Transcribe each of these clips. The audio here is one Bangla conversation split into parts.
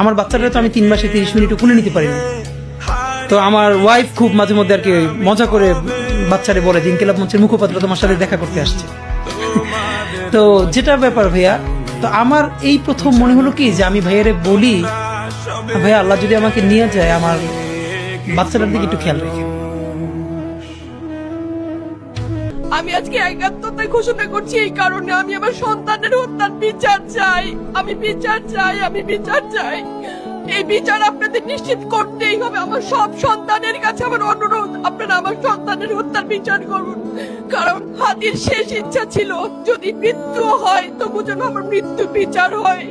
আমার বাচ্চাটা তো আমি তিন মাসে তিরিশ মিনিটও কুলে নিতে পারিনি। তো আমার ওয়াইফ খুব মাঝে মধ্যে আর কি মজা করে বাচ্চারে বলে দিন ক্লাব মঞ্চের মুখপাত্র তোমার সাথে দেখা করতে আসছে। তো যেটা ব্যাপার ভাইয়া, তো আমার এই প্রথম মনে হলো কি যে আমি ভাইয়ারে বলি, ভাইয়া, আল্লাহ যদি আমাকে নিয়ে যায়, আমার বাচ্চাটার দিকে একটু খেয়াল রেখে। আমি আজকে একাত্মতা ঘোষণা করছি এই কারণে আমি আমার সন্তানের হত্যার বিচার চাই। আমি বিচার চাই, আমি বিচার চাই। এই বিচার আপনাদের নিশ্চিত করতেই হবে। আমার সব সন্তানের কাছে আমার অনুরোধ, আপনারা আমার সন্তানের হত্যার বিচার করুন। কারণ হাতির শেষ ইচ্ছা ছিল, যদি মৃত্যু হয়, তবু যেন আমার মৃত্যু বিচার হয়।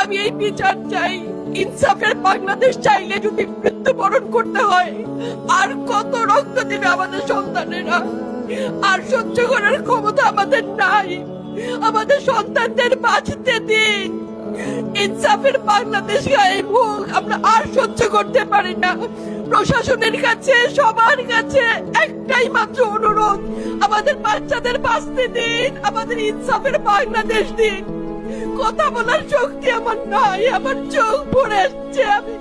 আমি এই বিচার চাই। ইনসাফের বাংলাদেশ চাইলে যদি মৃত্যুবরণ করতে হয়, আর কত রক্ত দিবে আমাদের সন্তানেরা? আর সহ্য করার ক্ষমতা আমাদের নাই। আমাদের সন্তানদের বাঁচতে দিন। ইনসাফের বাংলাদেশ গায়েব হোক, আমরা আর সহ্য করতে পারি না। প্রশাসনের কাছে, সবার কাছে একটাই মাত্র অনুরোধ, আমাদের বাচ্চাদের বাঁচতে দিন, আমাদের ইনসাফের বাংলাদেশ দিন। কথা বলার শক্তি আমার নাই, আমার চোখ ভরে আসছে আমি।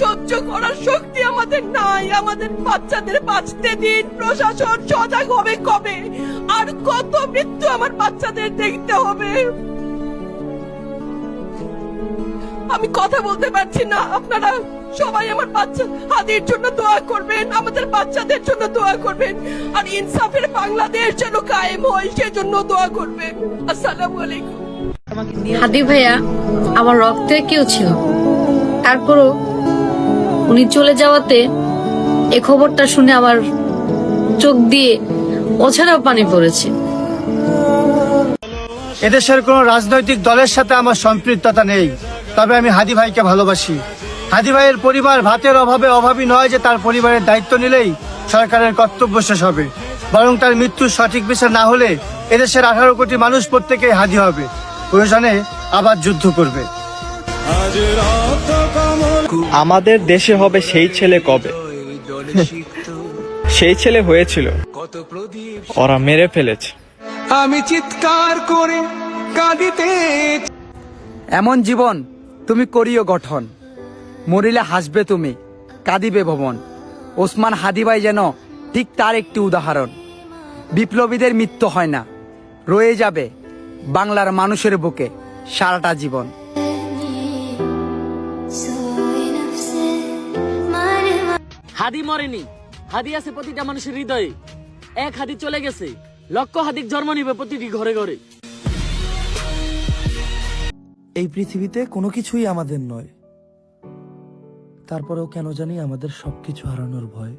সহ্য করার শক্তি আমাদের নাই, আমাদের বাচ্চাদের বাঁচতে দিন, প্রশাসন সজাগ হবে কবে? আর কত মৃত্যু আমার বাচ্চাদের দেখতে হবে? আমি কথা বলতে পারছি না। আপনারা সবাই আমার বাচ্চা হাদির জন্য দোয়া করবেন আমাদের বাচ্চাদের জন্য দোয়া করবেন। আর ইনসাফের বাংলাদেশ যেন কায়েম হয় সেজন্য দোয়া করবেন। আসসালামু আলাইকুম। হাদি ভাইয়া আমার রক্তে কেউ ছিল তারপরও উনি চলে যাওয়াতে এ খবরটা শুনে আমার চোখ দিয়ে ওছাড়াও পানি পড়েছে। এদেশের কোনো রাজনৈতিক দলের সাথে আমার সম্পৃক্ততা নেই। তবে আমি হাদি ভাইকে ভালোবাসি। হাদি ভাইয়ের পরিবার ভাতের অভাবে অভাবী নয় যে তার পরিবারের দায়িত্ব নিলেই সরকারের কর্তব্য শেষ হবে। বরং তার মৃত্যুর সঠিক বিচার না হলে এদেশের আঠারো কোটি মানুষ প্রত্যেকেই হাদি হবে। প্রয়োজনে আবার যুদ্ধ করবে। আমাদের দেশে হবে সেই ছেলে কবে? সেই ছেলে হয়েছিল। ওরা মেরে ফেলেছে। আমি চিৎকার করে কাঁদিতে এমন জীবন তুমি করিও গঠন। মরিলে হাসবে তুমি, কাঁদিবে ভবন। ওসমান হাদিবাই যেন ঠিক তার একটি উদাহরণ। বিপ্লবীদের মৃত্যু হয় না, রয়ে যাবে বাংলার মানুষের বুকে সারাটা জীবন। হাদি মরেনি, হাদি আছে প্রতিটা মানুষের হৃদয়ে। এক হাদি চলে গেছে, লক্ষ হাদিক জন্ম নিবে প্রতিটি ঘরে ঘরে। এই পৃথিবীতে কোনো কিছুই আমাদের নয়। তারপরেও কেন জানি আমাদের সব কিছু হারানোর ভয়।